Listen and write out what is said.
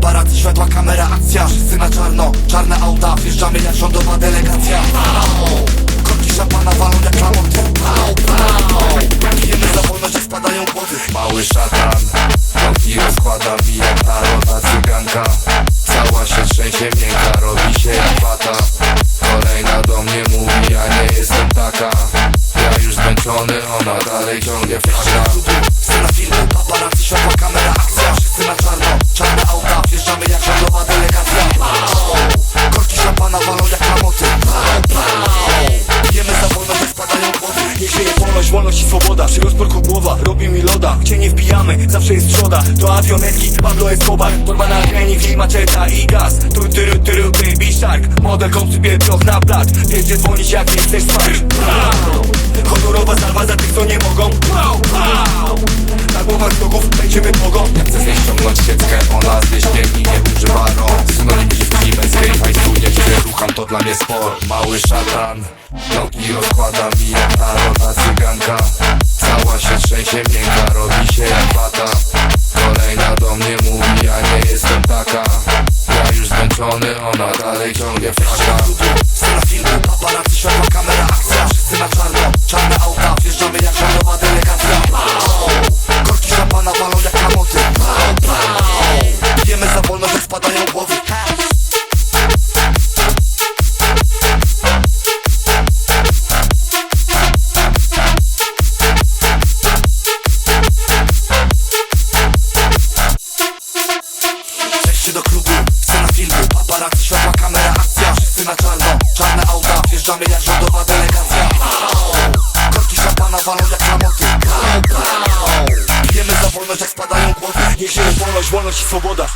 paparazzi, światła, kamera, akcja. Wszyscy na czarno, czarne auta Wjeżdżamy jak rządowa delegacja. Korki szampana walą jak klamoty Pijemy za wolność, jak spadają głowy Mały szatan Nogi rozkładam i jak ta rota cyganka. Cała się trzęsie, miękka, robi się jak Kolejna do mnie mówi, ja nie jestem taka. Ja już zmęczony, ona dalej ciągnie flaga Scena filmu, paparazzi, światła, Niech żyje wolność, wolność i swoboda. Przy rozporku głowa, robi mi loda. Gdzie nie wbijamy, zawsze jest trzoda. To awionetki, Pablo Escobar. Torba na trening, jej maczeta i gaz. Tu tyru tyru baby shark. Model koncypie troch na blat Wiesz gdzie dzwonić jak nie chcesz spać! Honorowa salwa za tych co nie mogą! Na głowach wrogów będziemy mogą Chcę z niej to dla mnie sport. Mały szatan, nogi rozkładam i jak ta rota cyganka. Cała się trzęsie, miękka, robi się jak wata Kolejna do mnie mówi, ja nie jestem taka. Ja już zmęczony, ona dalej ciągnie Wejście do klubu, scena filmu Paparazzi, światła, kamera, akcja. Wszyscy na czarno, czarne auta Wjeżdżamy jak rządowa delegacja. Korki szampana walą jak klamoty. Pijemy za wolność jak spadają głowy. Niech żyje wolność, wolność i swoboda